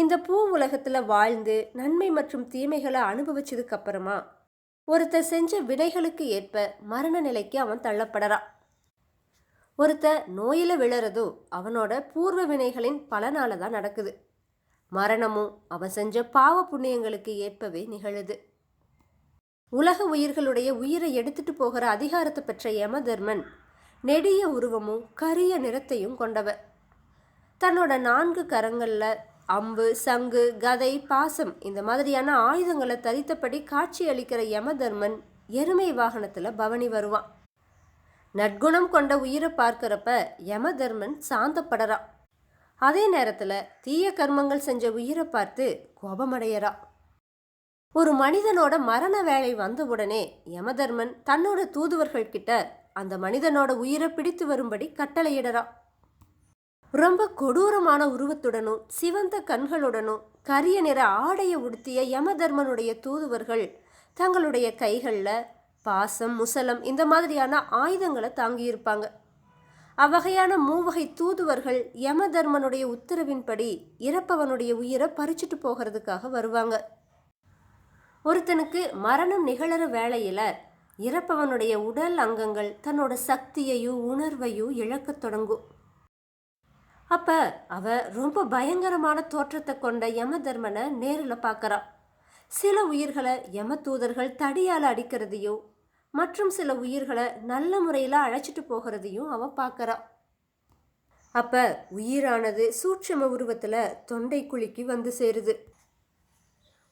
இந்த பூ உலகத்தில் வாழ்ந்து நன்மை மற்றும் தீமைகளை அனுபவிச்சதுக்கு அப்புறமா ஒருத்தர் செஞ்ச வினைகளுக்கு ஏற்ப மரண நிலைக்கு அவன் தள்ளப்படறான். ஒருத்தர் நோயில் விழறதோ அவனோட பூர்வ வினைகளின் பலனால தான் நடக்குது. மரணமும் அவன் செஞ்ச பாவ புண்ணியங்களுக்கு ஏற்பவே நிகழுது. உலக உயிர்களுடைய உயிரை எடுத்துட்டு போகிற அதிகாரத்தை பெற்ற யமதர்மன் நெடிய உருவமும் கரிய நிறத்தையும் கொண்டவர் தன்னோட நான்கு கரங்களில் அம்பு சங்கு கதை பாசம் இந்த மாதிரியான ஆயுதங்களை தரித்தபடி காட்சி அளிக்கிற யமதர்மன் எருமை வாகனத்தில் பவனி வருவான். நற்குணம் கொண்ட உயிரை பார்க்குறப்ப யமதர்மன் சாந்தப்படறான் அதே நேரத்தில் தீய கர்மங்கள் செஞ்ச உயிரை பார்த்து கோபமடையறா. ஒரு மனிதனோட மரண வேலை வந்தவுடனே யமதர்மன் தன்னோட தூதுவர்கள் கிட்ட அந்த மனிதனோட உயிரை பிடித்து வரும்படி கட்டளையிடறான் ரொம்ப கொடூரமான உருவத்துடனும் சிவந்த கண்களுடனும் கரிய நிற ஆடையை உடுத்திய யமதர்மனுடைய தூதுவர்கள் தங்களுடைய கைகளில் பாசம் முசலம் இந்த மாதிரியான ஆயுதங்களை தாங்கியிருப்பாங்க. அவ்வகையான மூவகை தூதுவர்கள் யமதர்மனுடைய உத்தரவின்படி இறப்பவனுடைய உயிரை பறிச்சுட்டு போகிறதுக்காக வருவாங்க. ஒருத்தனுக்கு மரணம் நிகழற வேளையில் இறப்பவனுடைய உடல் அங்கங்கள் தன்னோட சக்தியையும் உணர்வையும் இழக்கத் தொடங்கும். அப்ப அவ ரொம்ப பயங்கரமான தோற்றத்தை கொண்ட யமதர்மனை நேரில் பார்க்குறான் சில உயிர்களை யம தூதர்கள் தடியால் அடிக்கிறதையும் மற்றும் சில உயிர்களை நல்ல முறையில் அழைச்சிட்டு போகிறதையும் அவன் பார்க்கறா அப்ப உயிரானது சூட்சம உருவத்தில் தொண்டை குழிக்கு வந்து சேருது.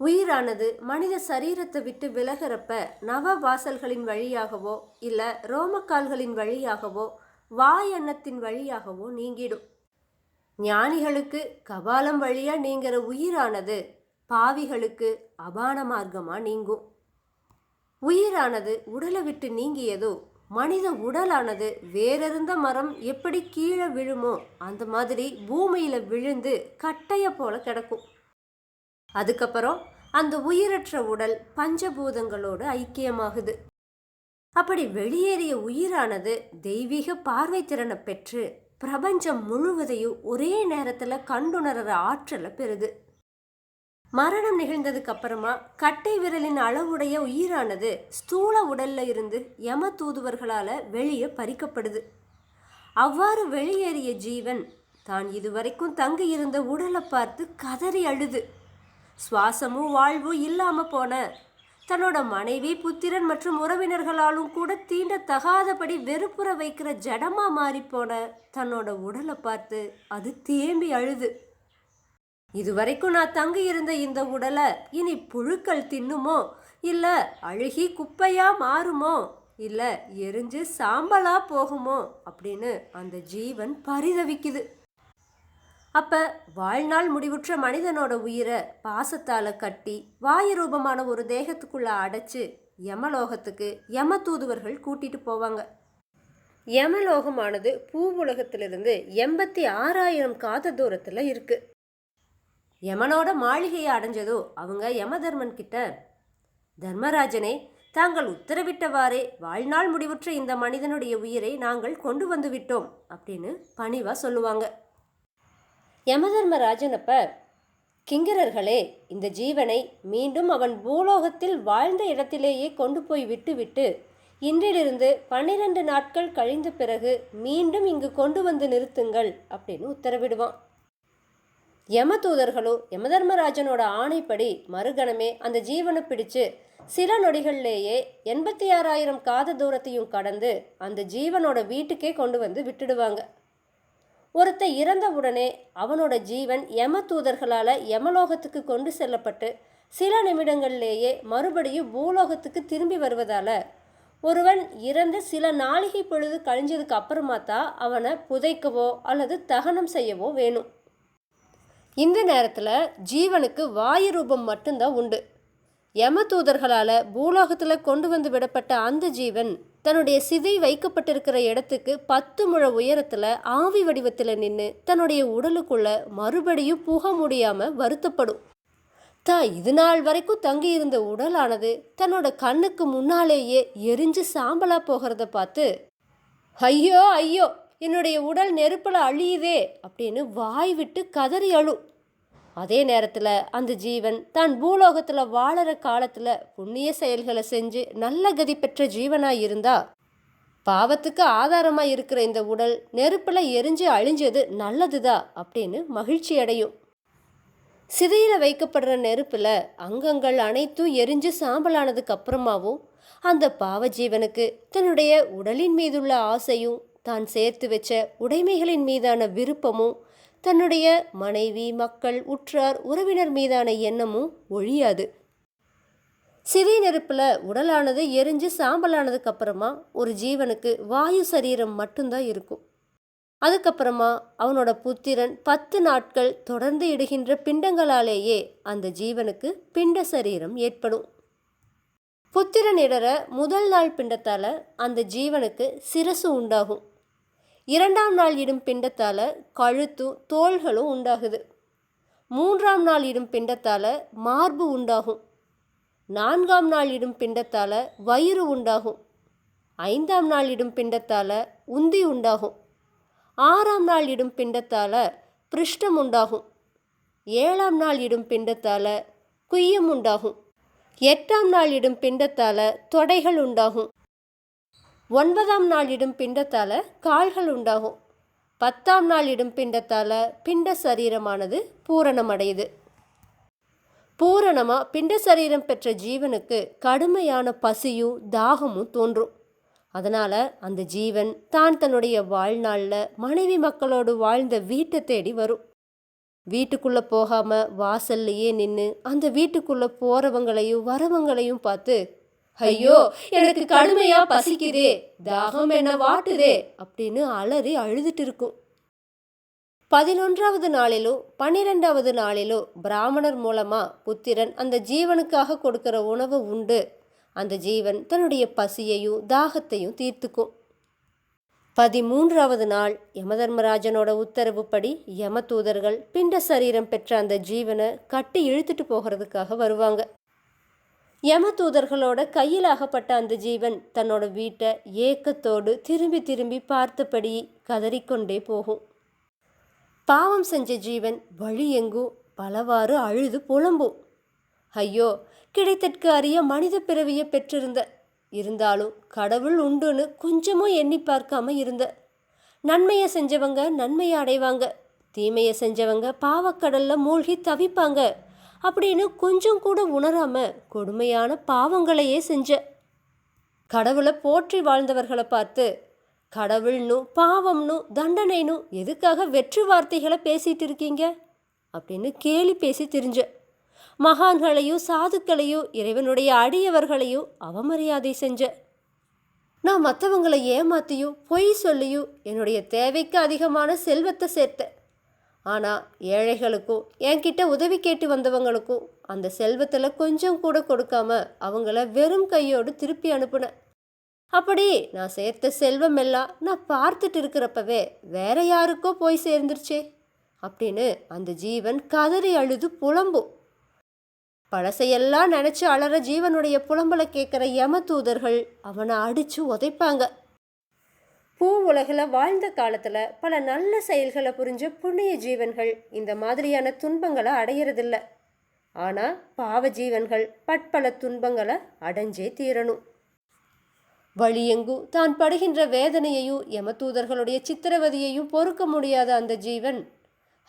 உயிரானது மனித சரீரத்தை விட்டு விலகிறப்ப நவ வாசல்களின் வழியாகவோ இல்லை ரோமக்கால்களின் வழியாகவோ வாய் எண்ணத்தின் வழியாகவோ நீங்கிடும். ஞானிகளுக்கு கபாலம் வழியா நீங்கிற உயிரானது பாவிகளுக்கு அபான மார்க்கமா நீங்கும். உயிரானது உடலை விட்டு நீங்கியதோ மனித உடலானது வேறிருந்த மரம் எப்படி கீழே விழுமோ அந்த மாதிரி பூமியில விழுந்து கட்டைய போல கிடக்கும். அதுக்கப்புறம் அந்த உயிரற்ற உடல் பஞ்சபூதங்களோடு ஐக்கியமாகுது. அப்படி வெளியேறிய உயிரானது தெய்வீக பார்வை திறனை பெற்று பிரபஞ்சம் முழுவதையும் ஒரே நேரத்தில் கண்டுணர்ற ஆற்றலை பெறுது. மரணம் நிகழ்ந்ததுக்கு அப்புறமா கட்டை விரலின் அளவுடைய உயிரானது ஸ்தூல உடல்ல இருந்து யம தூதுவர்களால் வெளியே பறிக்கப்படுது. அவ்வாறு வெளியேறிய ஜீவன் தான் இதுவரைக்கும் தங்கி இருந்த உடலை பார்த்து கதறி அழுது. சுவாசமும் வாழ்வும் இல்லாமல் போன தன்னோட மனைவி புத்திரன் மற்றும் உறவினர்களாலும் கூட தீண்ட தகாதபடி வெறுப்புற வைக்கிற ஜடமா மாறிப்போன தன்னோட உடலை பார்த்து அது தேம்பி அழுது. இதுவரைக்கும் நான் தங்கி இருந்த இந்த உடலை இனி புழுக்கள் தின்னுமோ? இல்லை அழுகி குப்பையா மாறுமோ? இல்லை எரிஞ்சு சாம்பலா போகுமோ? அப்படின்னு அந்த ஜீவன் பரிதவிக்குது. அப்போ வாழ்நாள் முடிவுற்ற மனிதனோட உயிரை பாசத்தால் கட்டி வாயு ரூபமான ஒரு தேகத்துக்குள்ளே அடைச்சு யமலோகத்துக்கு யம தூதுவர்கள் கூட்டிட்டு போவாங்க. யமலோகமானது பூவுலகத்திலிருந்து எண்பத்தி ஆறாயிரம் காத தூரத்தில் இருக்குது யமனோட மாளிகையை அடைஞ்சதோ அவங்க யமதர்மன் கிட்ட தர்மராஜனே தாங்கள் உத்தரவிட்டவாறே வாழ்நாள் முடிவுற்ற இந்த மனிதனுடைய உயிரை நாங்கள் கொண்டு வந்து விட்டோம் அப்படின்னு பணிவாக சொல்லுவாங்க. யமதர்மராஜனப்ப கிங்கரர்களே இந்த ஜீவனை மீண்டும் அவன் பூலோகத்தில் வாழ்ந்த இடத்திலேயே கொண்டு போய் விட்டுவிட்டு இன்றிலிருந்து பன்னிரண்டு நாட்கள் கழிந்த பிறகு மீண்டும் இங்கு கொண்டு வந்து நிறுத்துங்கள் அப்படின்னு உத்தரவிடுவான். யம தூதர்களோ யமதர்மராஜனோட ஆணைப்படி மறுகணமே அந்த ஜீவனை பிடிச்சு சில நொடிகள்லேயே எண்பத்தி ஆறாயிரம் காத தூரத்தையும் கடந்து அந்த ஜீவனோட வீட்டுக்கே கொண்டு வந்து விட்டுடுவாங்க. ஒருத்த இறந்தவுடனே அவனோட ஜீவன் யம தூதர்களால் யமலோகத்துக்கு கொண்டு செல்லப்பட்டு சில நிமிடங்கள்லேயே மறுபடியும் பூலோகத்துக்கு திரும்பி வருவதால் ஒருவன் இறந்து சில நாளிகை பொழுது கழிஞ்சதுக்கு அப்புறமா தான் அவனை புதைக்கவோ அல்லது தகனம் செய்யவோ வேணும். இந்த நேரத்தில் ஜீவனுக்கு வாயு ரூபம் மட்டும்தான் உண்டு. யம தூதர்களால் பூலோகத்தில் கொண்டு வந்து விடப்பட்ட அந்த ஜீவன் தன்னுடைய சிதை வைக்கப்பட்டிருக்கிற இடத்துக்கு பத்து முழ உயரத்தில் ஆவி வடிவத்தில் நின்று தன்னுடைய உடலுக்குள்ள மறுபடியும் புக முடியாமல் வருத்தப்படும். தான் இது நாள் வரைக்கும் தங்கியிருந்த உடலானது தன்னோட கண்ணுக்கு முன்னாலேயே எரிஞ்சு சாம்பலா போகிறத பார்த்து ஐயோ ஐயோ என்னுடைய உடல் நெருப்பில் அழியுதே அப்படின்னு வாய் விட்டு கதறி அழும். அதே நேரத்தில் அந்த ஜீவன் தான் பூலோகத்தில் வாழற காலத்தில் புண்ணிய செயல்களை செஞ்சு நல்ல கதி பெற்ற ஜீவனாக இருந்தா பாவத்துக்கு ஆதாரமாக இருக்கிற இந்த உடல் நெருப்பில் எரிஞ்சு அழிஞ்சது நல்லதுதா அப்படின்னு மகிழ்ச்சி அடையும். சிதையில் வைக்கப்படுற நெருப்பில் அங்கங்கள் அனைத்தும் எரிஞ்சு சாம்பலானதுக்கு அப்புறமாவும் அந்த பாவ ஜீவனுக்கு தன்னுடைய உடலின் மீதுள்ள ஆசையும் தான் சேர்த்து வச்ச உடைமைகளின் மீதான விருப்பமும் தன்னுடைய மனைவி மக்கள் உற்றார் உறவினர் மீதான எண்ணமும் ஒழியாது. சிதை நெருப்பில் உடலானது எரிஞ்சு சாம்பலானதுக்கு அப்புறமா ஒரு ஜீவனுக்கு வாயு சரீரம் மட்டும்தான் இருக்கும். அதுக்கப்புறமா அவனோட புத்திரன் பத்து நாட்கள் தொடர்ந்து இடுகின்ற பிண்டங்களாலேயே அந்த ஜீவனுக்கு பிண்ட சரீரம் ஏற்படும். புத்திரன் இடற முதல் நாள் பிண்டத்தால் அந்த ஜீவனுக்கு சிரசு உண்டாகும். இரண்டாம் நாள் இடும் பிண்டத்தால் கழுத்தும் தோள்களும் உண்டாகுது. மூன்றாம் நாள் இடும் பிண்டத்தால் மார்பு உண்டாகும். நான்காம் நாள் இடும் பிண்டத்தால் வயிறு உண்டாகும். ஐந்தாம் நாள் இடும் பிண்டத்தால் உந்தி உண்டாகும். ஆறாம் நாள் இடும் பிண்டத்தால் பிருஷ்டம் உண்டாகும். ஏழாம் நாள் இடும் பிண்டத்தால் குய்யம் உண்டாகும். எட்டாம் நாள் இடும் பிண்டத்தால் தொடைகள் உண்டாகும். ஒன்பதாம் நாள் இடும் பிண்டத்தால் கால்கள் உண்டாகும். பத்தாம் நாள் இடும் பிண்டத்தால் பிண்ட சரீரமானது பூரணமடையுது. பூரணமாக பிண்ட சரீரம் பெற்ற ஜீவனுக்கு கடுமையான பசியும் தாகமும் தோன்றும். அதனால் அந்த ஜீவன் தான் தன்னுடைய வாழ்நாளில் மனைவி மக்களோடு வாழ்ந்த வீட்டை தேடி வரும். வீட்டுக்குள்ளே போகாமல் வாசல்லையே நின்று அந்த வீட்டுக்குள்ளே போகிறவங்களையும் வரவங்களையும் பார்த்து ஐயோ எனக்கு கடுமையாக பசிக்குதே தாகம் என்ன வாட்டுதே அப்படின்னு அலறி அழுதுட்டு இருக்கும். பதினொன்றாவது நாளிலோ பன்னிரெண்டாவது நாளிலோ பிராமணர் மூலமாக புத்திரன் அந்த ஜீவனுக்காக கொடுக்கிற உணவு உண்டு. அந்த ஜீவன் தன்னுடைய பசியையும் தாகத்தையும் தீர்த்துக்கும். பதிமூன்றாவது நாள் யமதர்மராஜனோட உத்தரவுப்படி யம தூதர்கள் பிண்ட சரீரம் பெற்ற அந்த ஜீவனை கட்டி இழுத்துட்டு போகிறதுக்காக வருவாங்க. யம தூதர்களோட கையில் அகப்பட்ட அந்த ஜீவன் தன்னோட வீட்டை ஏக்கத்தோடு திரும்பி திரும்பி பார்த்தபடி கதறிக்கொண்டே போகும். பாவம் செஞ்ச ஜீவன் வழி எங்கும் பலவாறு அழுது புலம்பும். ஐயோ கிடைத்தற்கு அறிய மனித பிறவியை பெற்றிருந்த. இருந்தாலும் கடவுள் உண்டுன்னு கொஞ்சமும் எண்ணி பார்க்காம இருந்த. நன்மையை செஞ்சவங்க நன்மையை அடைவாங்க. தீமையை செஞ்சவங்க பாவக்கடல்ல மூழ்கி தவிப்பாங்க. அப்படின்னு கொஞ்சம் கூட உணராம கொடுமையான பாவங்களையே செஞ்ச. கடவுளை போற்றி வாழ்ந்தவர்களை பார்த்து கடவுள்னும் பாவம்னும் தண்டனைனும் எதுக்காக வெற்று வார்த்தைகளை பேசிட்டு இருக்கீங்க? அப்படின்னு கேலி பேசி தெரிஞ்ச. மகான்களையும் சாதுக்களையும் இறைவனுடைய அடியவர்களையும் அவமரியாதை செஞ்ச. நான் மற்றவங்களை ஏமாத்தியும் பொய் சொல்லியும் என்னுடைய தேவைக்கு அதிகமான செல்வத்தை சேர்த்தேன். ஆனால் ஏழைகளுக்கும் என்கிட்ட உதவி கேட்டு வந்தவங்களுக்கும் அந்த செல்வத்தில் கொஞ்சம் கூட கொடுக்காம அவங்கள வெறும் கையோடு திருப்பி அனுப்புனேன் அப்படி நான் சேர்த்த செல்வம் எல்லாம் நான் பார்த்துட்டு இருக்கிறப்பவே வேற யாருக்கோ போய் சேர்ந்துருச்சே அப்படின்னு அந்த ஜீவன் கதறி அழுது புலம்பும். பழசையெல்லாம் நினச்சி அலற ஜீவனுடைய புலம்பலை கேட்குற யம தூதர்கள் அவனை அடித்து உதைப்பாங்க. பூ உலகில் வாழ்ந்த காலத்தில் பல நல்ல செயல்களை புரிஞ்ச புண்ணிய ஜீவன்கள் இந்த மாதிரியான துன்பங்களை அடையிறதில்ல. ஆனால் பாவ ஜீவன்கள் பட்பல துன்பங்களை அடைஞ்சே தீரணும். வழியெங்கு தான் படுகின்ற வேதனையையும் யமதூதர்களுடைய சித்திரவதையையும் பொறுக்க முடியாத அந்த ஜீவன்.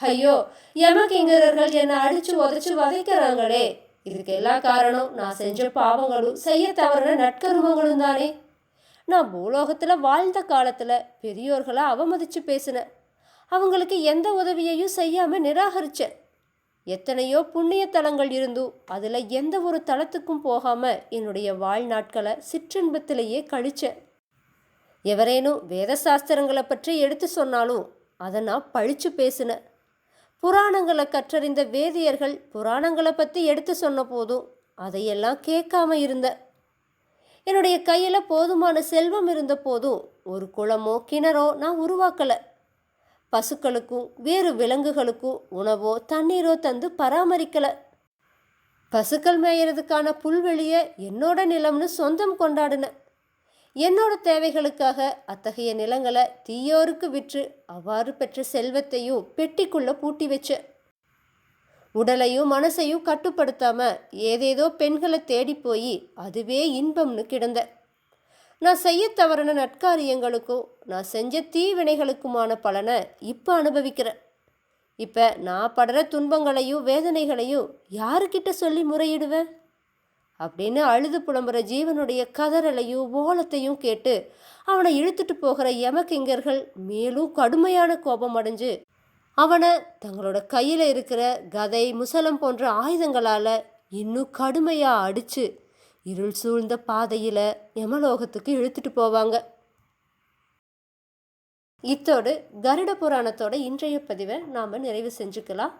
ஐயோ யமகிங்கரர்கள் என்னை அடிச்சு உதச்சு வதைக்கிறாங்களே. இதுக்கு எல்லா காரணம் நான் செஞ்ச பாவங்களும் செய்ய தவறுன நட்கருமங்களும் தானே. நான் பூலோகத்தில் வாழ்ந்த காலத்தில் பெரியோர்களை அவமதித்து பேசினேன் அவங்களுக்கு எந்த உதவியையும் செய்யாமல் நிராகரித்தேன் எத்தனையோ புண்ணிய தலங்கள் இருந்தும் அதில் எந்த ஒரு தளத்துக்கும் போகாமல் என்னுடைய வாழ்நாட்களை சிற்றின்பத்திலேயே கழிச்சேன் எவரேனும் வேத சாஸ்திரங்களை பற்றி எடுத்து சொன்னாலும் அதை நான் பழிச்சு பேசினேன் புராணங்களை கற்றறிந்த வேதியர்கள் புராணங்களை பற்றி எடுத்து சொன்ன போதும் அதையெல்லாம் கேட்காம இருந்தேன் என்னுடைய கையில் போதுமான செல்வம் இருந்த போதும் ஒரு குளமோ கிணறோ நான் உருவாக்கலை. பசுக்களுக்கும் வேறு விலங்குகளுக்கும் உணவோ தண்ணீரோ தந்து பராமரிக்கலை. பசுக்கள் மேயறதுக்கான புல்வெளியை என்னோட நிலம்னு சொந்தம் கொண்டாடினேன் என்னோட தேவைகளுக்காக அத்தகைய நிலங்களை தீயோருக்கு விற்று அவ்வாறு பெற்ற செல்வத்தையும் பெட்டிக்குள்ளே பூட்டி வச்சேன் உடலையும் மனசையும் கட்டுப்படுத்தாம ஏதேதோ பெண்களை தேடி போய் அதுவே இன்பம்னு கிடந்த. நான் செய்ய தவறின நட்காரியங்களுக்கும் நான் செஞ்ச தீவினைகளுக்குமான பலனை இப்போ அனுபவிக்கிறேன். இப்போ நான் படுற துன்பங்களையும் வேதனைகளையும் யாருக்கிட்ட சொல்லி முறையிடுவேன்? அப்படின்னு அழுது புலம்புற ஜீவனுடைய கதறலையும் ஓலத்தையும் கேட்டு அவனை இழுத்துட்டு போகிற யமகிங்கர்கள் மேலும் கடுமையான கோபம் அடைஞ்சு அவனை தங்களோட கையில் இருக்கிற கதை முசலம் போன்ற ஆயுதங்களால் இன்னும் கடுமையாக அடித்து இருள் சூழ்ந்த பாதையில் யமலோகத்துக்கு இழுத்துட்டு போவாங்க. இத்தோடு கருட புராணத்தோட இன்றைய பதிவை நாம் நிறைவு செஞ்சுக்கலாம்.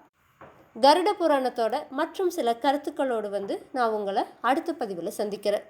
கருட புராணத்தோட மற்றும் சில கருத்துக்களோடு வந்து நான் உங்களை அடுத்த பதிவில் சந்திக்கிறேன்.